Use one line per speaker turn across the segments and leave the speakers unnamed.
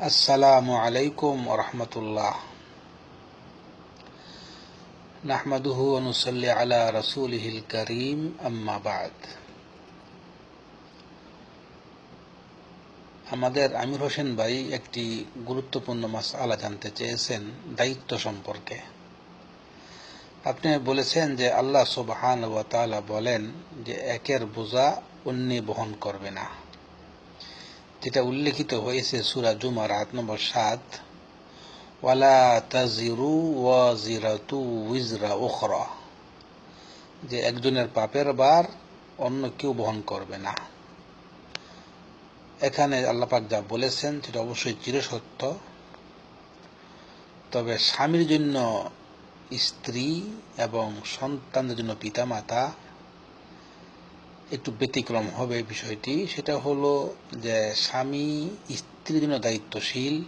السلام عليكم ورحمة الله نحمده ونصلي على رسوله الكريم أما بعد আমাদের আমির হোসেন ভাই একটি গুরুত্বপূর্ণ মাসআলা জানতে চেয়েছেন দায়িত্ব সম্পর্কে আপনি বলেছেন যে আল্লাহ সুবহান ওয়া তাআলা বলেন যে একের বোঝা অন্য বহন করবে না যেটা উল্লেখিত হয়েছে সুরা জুমার আট নম্বর সাত, ওয়ালা তাজিরু ওয়াজিরাতু উইজরা ওখরা যে একজনের পাপের বার অন্য কেউ বহন করবে না। এখানে আল্লাপাক যা বলেছেন সেটা অবশ্যই চিরসত্য। তবে স্বামীর জন্য, স্ত্রী এবং সন্তানদের জন্য পিতামাতা একটু ব্যতিক্রম হবে বিষয়টি, সেটা হলো যে স্বামী স্ত্রীর জন্য দায়িত্বশীল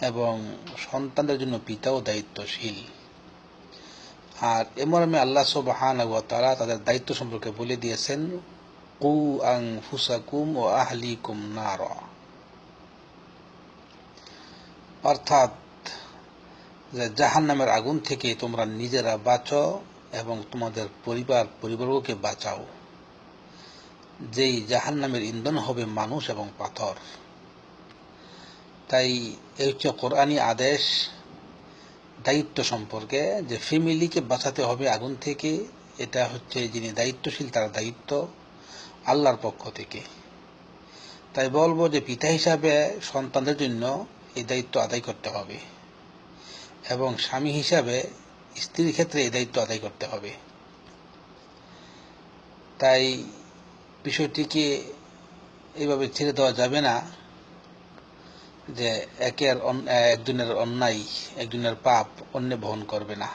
এবং সন্তানদের জন্য পিতাও দায়িত্বশীল। আর এমরমে আল্লাহ সুবহান তারা তাদের দায়িত্ব সম্পর্কে বলে দিয়েছেন, কু আং ফুসাকুম ও আহলিকুম নার। অর্থাৎ যে জাহান নামের আগুন থেকে তোমরা নিজেরা বাঁচো এবং তোমাদের পরিবার পরিবারকে বাঁচাও। যেই জাহান নামের ইন্ধন হবে মানুষ এবং পাথর। তাই এই হচ্ছে কোরআনী আদেশ, দায়িত্ব সম্পর্কে, যে ফ্যামিলিকে বাঁচাতে হবে আগুন থেকে। এটা হচ্ছে যিনি দায়িত্বশীল, তার দায়িত্ব আল্লাহর পক্ষ থেকে। তাই বলব যে পিতা হিসাবে সন্তানদের জন্য এই দায়িত্ব আদায় করতে হবে এবং স্বামী হিসাবে স্ত্রীর ক্ষেত্রে এই দায়িত্ব আদায় করতে হবে। তাই বিষয়টিকে এইভাবে ছেড়ে দেওয়া যাবে না যে একের একজনের অন্যায়, একজনের পাপ অন্য বহন করবে না।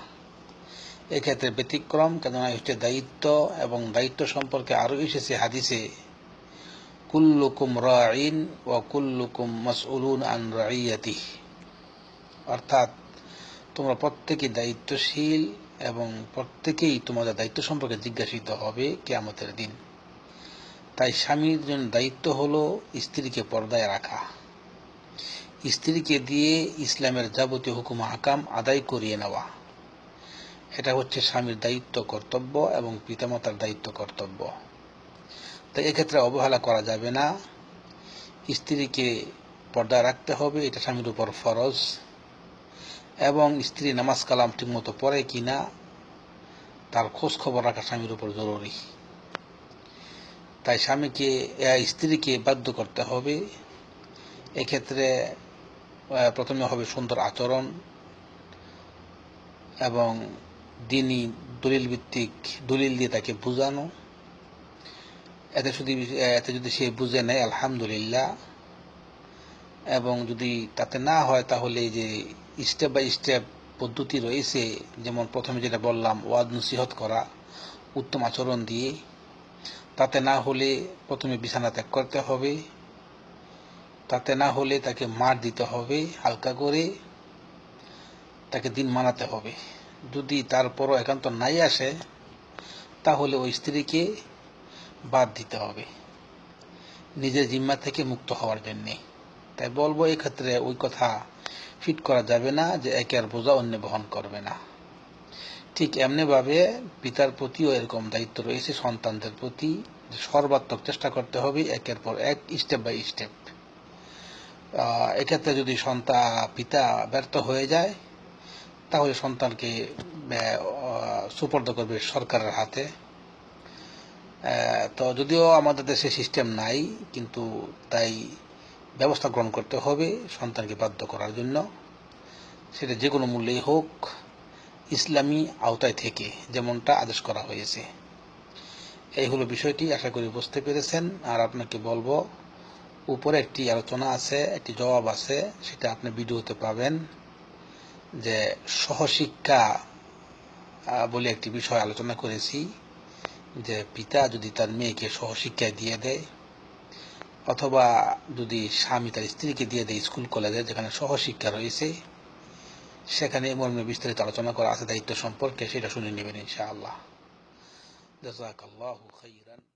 এক্ষেত্রে ব্যতিক্রম, কেননা হচ্ছে দায়িত্ব এবং দায়িত্ব সম্পর্কে আরও এসেছে হাদিসে, কুল্লুকুম রাইন ও কুল্লুকুম মসউলুন আন রাইয়াতি অর্থাৎ তোমরা প্রত্যেকেই দায়িত্বশীল এবং প্রত্যেকেই তোমাদের দায়িত্ব সম্পর্কে জিজ্ঞাসিত হবে কেয়ামতের দিন। তাই স্বামীর জন্য দায়িত্ব হলো স্ত্রীকে পর্দায় রাখা। স্ত্রীকে দিয়ে ইসলামের যাবতীয় হুকুম হাকাম আদায় করিয়ে নেওয়া। এটা হচ্ছে স্বামীর দায়িত্ব, কর্তব্য এবং পিতামাতার দায়িত্ব, কর্তব্য। তাই এক্ষেত্রে অবহেলা করা যাবে না। স্ত্রীকে পর্দায় রাখতে হবে, এটা স্বামীর উপর ফরজ। এবং স্ত্রী নামাজ কালাম ঠিকমতো পড়ে কিনা, তার খোঁজ খবর রাখা স্বামীর উপর জরুরি। তাই স্বামীকে স্ত্রীকে বাধ্য করতে হবে। এক্ষেত্রে প্রথমে হবে সুন্দর আচরণ এবং দিনই দলিল ভিত্তিক দলিল দিয়ে তাকে বোঝানো। এতে শুধু এতে যদি সে বুঝে নেয়, আলহামদুলিল্লাহ। এবং যদি তাতে না হয়, তাহলে যে স্টেপ বাই স্টেপ পদ্ধতি রয়েছে, যেমন প্রথমে যেটা বললাম ওয়াদ নসিহত করা, উত্তম আচরণ দিয়ে। তাতে না হলে প্রথমে বিছানা ত্যাগ করতে হবে। তাতে না হলে তাকে মার দিতে হবে হালকা করে। তাকে দিন মানাতে হবে। যদি তারপরও একান্ত নাই আসে, তাহলে ওই স্ত্রীকে বাদ দিতে হবে। নিজের জিম্মা থেকে মুক্ত হওয়ার জন্যে। তাই বলব এক্ষেত্রে ওই কথা ফিট করা যাবে না যে একে আর বোঝা অন্য বহন করবে না। ঠিক এমনিভাবে পিতার প্রতিও এরকম দায়িত্ব রয়েছে, সন্তানদের প্রতি। সর্বাত্মক চেষ্টা করতে হবে একের পর এক স্টেপ বাই স্টেপ এক্ষেত্রে যদি সন্তান পিতা ব্যর্থ হয়ে যায়, তাহলে সন্তানকে সুপর্দ করবে সরকারের হাতে। তো যদিও আমাদের দেশে সিস্টেম নাই, কিন্তু তাই ব্যবস্থা গ্রহণ করতে হবে সন্তানকে বাধ্য করার জন্য। সেটা যে কোনো মূল্যেই হোক ইসলামী আওতায় থেকে যেমনটা আদেশ করা হয়েছে। এই হলো বিষয়টি, আশা করি বুঝতে পেরেছেন। আর আপনাকে বলব, উপরে একটি আলোচনা আছে, একটি জবাব আছে, সেটা আপনি ভিডিওতে পাবেন যে সহশিক্ষা বলে একটি বিষয় আলোচনা করেছি যে পিতা যদি তার মেয়েকে সহশিক্ষায় দিয়ে দেয় অথবা যদি স্বামী তার স্ত্রীকে দিয়ে দেয় স্কুল, কলেজে, যেখানে সহশিক্ষা রয়েছে সেখানে মর্মে বিস্তারিত আলোচনা করা আছে দায়িত্ব সম্পর্কে সেটা শুনে নেবেন ইনশাআল্লাহ। জাজাকাল্লাহু খাইরান।